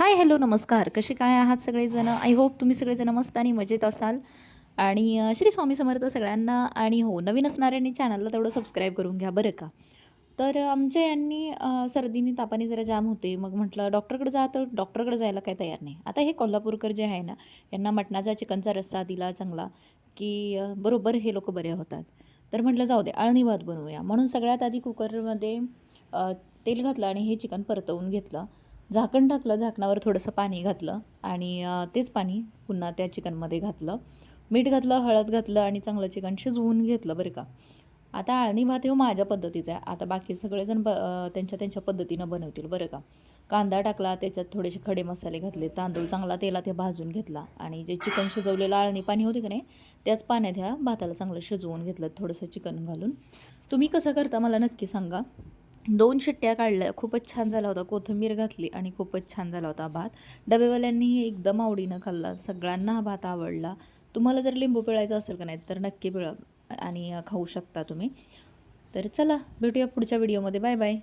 Hi hello नमस्कार. कसे काय आहात सगळेजणं? आय होप तुम्ही सगळेजणं मस्त आणि मजेत असाल. आणि श्री स्वामी समर्थ सगळ्यांना आणि हो नवीन असणाऱ्यांनी चॅनलला तेवढं सबस्क्राईब करून घ्या बरं का? तर आमच्या यांनी सर्दीने तापाने जरा जाम होते. मग म्हटलं डॉक्टरकडे जा तर डॉक्टरकडे जायला काही तयार नाही. आता हे कोल्हापूरकर जे आहे ना यांना मटणाचा चिकनचा रस्सा दिला चांगला की बरोबर हे लोक बरे होतात. तर म्हटलं जाऊ दे आळणी भात बनवूया. म्हणून सगळ्यात आधी कुकरमध्ये तेल घातलं आणि हे चिकन परतवून घेतलं. झाकण टाकलं झाकणावर थोडंसं पाणी घातलं आणि तेच पाणी पुन्हा त्या चिकनमध्ये घातलं. मीठ घातलं हळद घातलं आणि चांगलं चिकन शिजवून घेतलं बरं का. आता आळणी भात हे माझ्या पद्धतीचा आहे. आता बाकी सगळेजण ब त्यांच्या त्यांच्या पद्धतीनं बनवतील बरं का. कांदा टाकला त्याच्यात थोडेसे खडे मसाले घातले तांदूळ चांगला तेलात हे भाजून घेतला आणि जे चिकन शिजवलेलं आळणी पाणी होते का नाही त्याच पाण्यात ह्या भाताला चांगलं शिजवून घेतलं थोडंसं चिकन घालून. तुम्ही कसं करता मला नक्की सांगा. दोन शिट्ट्या काढल्या. खूपच छान झाला होता. कोथिंबीर घातली आणि खूपच छान झाला होता भात. डबेवाल्यांनीही एकदम आवडीनं खाल्ला. सगळ्यांना हा भात आवडला. तुम्हाला जर लिंबू पिळायचं असेल का नाही तर नक्की पिळा आणि खाऊ शकता तुम्ही. तर चला भेटूया पुढच्या व्हिडिओमध्ये. Bye bye.